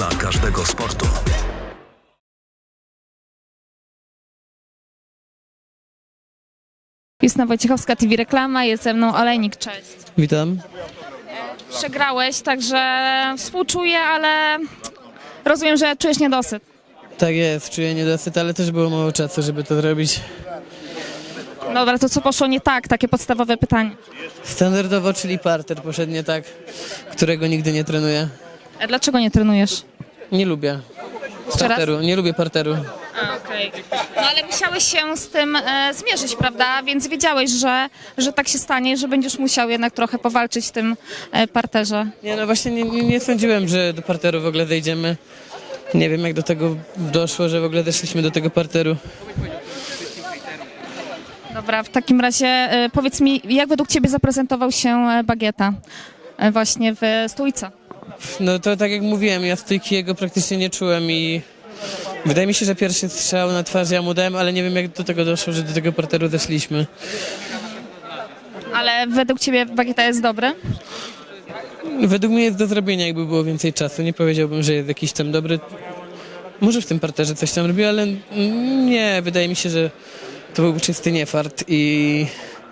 dla każdego sportu. Justyna Wojciechowska, TV Reklama, jest ze mną Olejnik, cześć. Witam. Przegrałeś, także współczuję, ale rozumiem, że czujesz niedosyt. Tak jest, czuję niedosyt, ale też było mało czasu, żeby to zrobić. Dobra, to co poszło nie tak? Takie podstawowe pytanie. Standardowo, czyli parter poszedł nie tak, którego nigdy nie trenuję. A dlaczego nie trenujesz? Nie lubię Jeszcze raz? parteru, nie lubię parteru. A, okej. No ale musiałeś się z tym e, zmierzyć, prawda? Więc wiedziałeś, że, że tak się stanie, że będziesz musiał jednak trochę powalczyć w tym e, parterze. Nie no właśnie nie, nie, nie sądziłem, że do parteru w ogóle dojdziemy. Nie wiem jak do tego doszło, że w ogóle doszliśmy do tego parteru. Dobra, w takim razie e, powiedz mi, jak według Ciebie zaprezentował się e, Bagieta e, właśnie w stójce? No to tak jak mówiłem, ja stójki jego praktycznie nie czułem i wydaje mi się, że pierwszy strzał na twarz ja mu dałem, ale nie wiem jak do tego doszło, że do tego parteru doszliśmy. Ale według Ciebie Bagieta jest dobry? Według mnie jest do zrobienia, jakby było więcej czasu. Nie powiedziałbym, że jest jakiś tam dobry. Może w tym parterze coś tam robi, ale nie, wydaje mi się, że to był czysty niefart i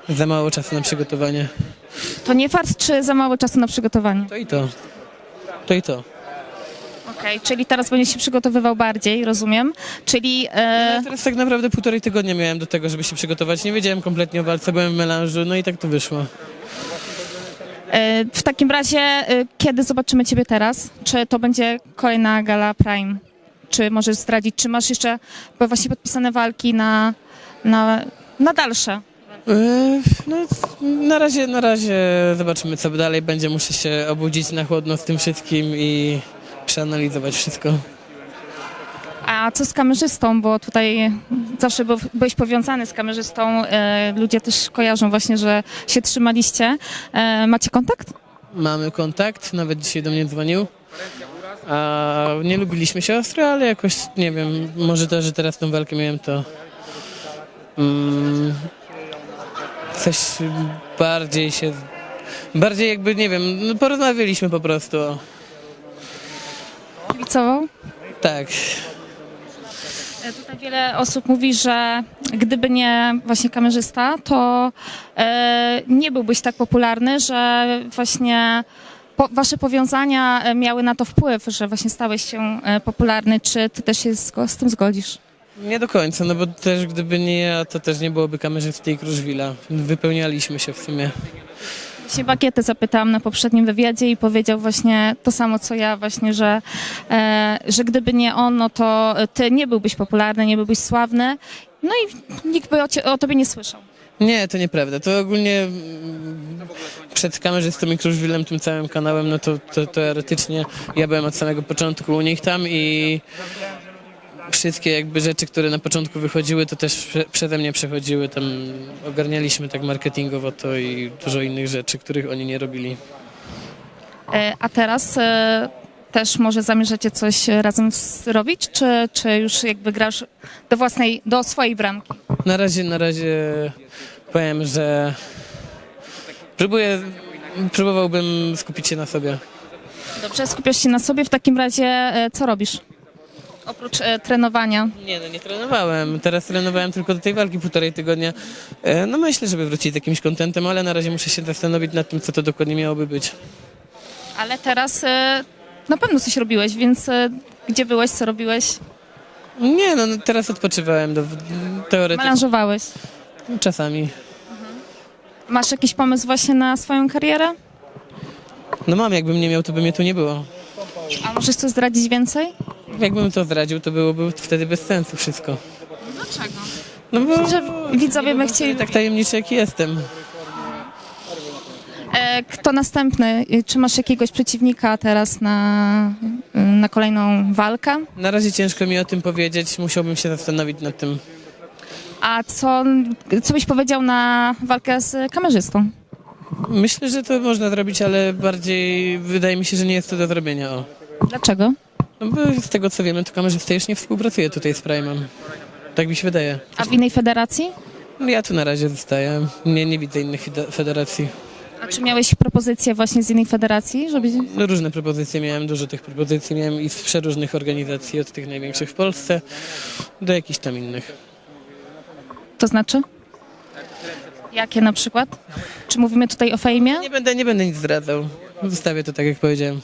za mało czasu na przygotowanie. To nie fart, czy za mało czasu na przygotowanie? To i to. To i to. Okej, czyli teraz będziesz się przygotowywał bardziej, rozumiem. Czyli e, teraz tak naprawdę półtorej tygodnia miałem do tego, żeby się przygotować. Nie wiedziałem kompletnie o walce, byłem w melanżu, no i tak to wyszło. e, w takim razie, e, kiedy zobaczymy Ciebie teraz? Czy to będzie kolejna gala Prime? Czy możesz zdradzić, czy masz jeszcze bo właśnie podpisane walki na, na, na dalsze? Yy, No, na razie, na razie zobaczymy, co dalej będzie. Muszę się obudzić na chłodno z tym wszystkim i przeanalizować wszystko. A co z kamerzystą, bo tutaj zawsze był- byłeś powiązany z kamerzystą, e, ludzie też kojarzą właśnie, że się trzymaliście. E, macie kontakt? Mamy kontakt, nawet dzisiaj do mnie dzwonił. A nie lubiliśmy się ostro, ale jakoś, nie wiem, może to, że teraz tą walkę miałem, to mm, coś bardziej się, bardziej jakby, nie wiem, no porozmawialiśmy po prostu. Kibicował? Tak, E, Tutaj wiele osób mówi, że gdyby nie właśnie kamerzysta, to e, nie byłbyś tak popularny, że właśnie po, wasze powiązania e, miały na to wpływ, że właśnie stałeś się e, popularny. Czy ty też się z, z tym zgodzisz? Nie do końca, no bo też gdyby nie ja, to też nie byłoby kamerzysty i Kruszwila. Wypełnialiśmy się w sumie. Się Bagietę zapytałam na poprzednim wywiadzie i powiedział właśnie to samo, co ja właśnie, że, e, że gdyby nie on, no to ty nie byłbyś popularny, nie byłbyś sławny. No i nikt by o, cie, o tobie nie słyszał. Nie, to nieprawda. To ogólnie mm, przed kamerzystą i Kruszwilem, tym całym kanałem, no to, to teoretycznie ja byłem od samego początku u nich tam i wszystkie jakby rzeczy, które na początku wychodziły, to też prze, przeze mnie przechodziły. Tam ogarnialiśmy tak marketingowo to i dużo innych rzeczy, których oni nie robili. E, A teraz e, też może zamierzacie coś razem zrobić, czy, czy już jakby grasz do własnej, do swojej bramki? Na razie, na razie powiem, że próbuję, próbowałbym skupić się na sobie. Dobrze, skupiasz się na sobie, w takim razie e, co robisz? Oprócz e, trenowania. Nie, no nie trenowałem. Teraz trenowałem tylko do tej walki półtorej tygodnia. E, No myślę, żeby wrócić z jakimś kontentem, ale na razie muszę się zastanowić nad tym, co to dokładnie miałoby być. Ale teraz e, na pewno coś robiłeś, więc e, gdzie byłeś, co robiłeś? Nie, no no teraz odpoczywałem do, teoretycznie. Melanżowałeś. Czasami. Masz jakiś pomysł właśnie na swoją karierę? No mam, jakbym nie miał, to by mnie tu nie było. A możesz coś zdradzić więcej? Jakbym to zdradził, to byłoby wtedy bez sensu wszystko. Dlaczego? No bo Że widzowie by chcieli... tak tajemniczy, jaki jestem. E, Kto następny? E, Czy masz jakiegoś przeciwnika teraz na, e, na kolejną walkę? Na razie ciężko mi o tym powiedzieć, musiałbym się zastanowić nad tym. A co, co byś powiedział na walkę z kamerzystą? Myślę, że to można zrobić, ale bardziej wydaje mi się, że nie jest to do zrobienia. O. Dlaczego? No bo z tego co wiemy, to kamerzysta już nie współpracuje tutaj z Prime'em. Tak mi się wydaje. A w innej federacji? Ja tu na razie zostaję. Nie, nie widzę innych fede- federacji. A czy miałeś propozycje właśnie z innej federacji, żeby... No, różne propozycje miałem, dużo tych propozycji miałem i z przeróżnych organizacji, od tych największych w Polsce do jakichś tam innych. To znaczy? Jakie na przykład? Czy mówimy tutaj o fejmie? Nie będę, nie będę nic zdradzał. Zostawię to tak, jak powiedziałem.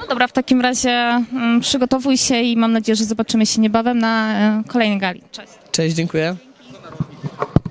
No dobra, w takim razie mm, przygotowuj się i mam nadzieję, że zobaczymy się niebawem na e, kolejnej gali. Cześć. Cześć, dziękuję.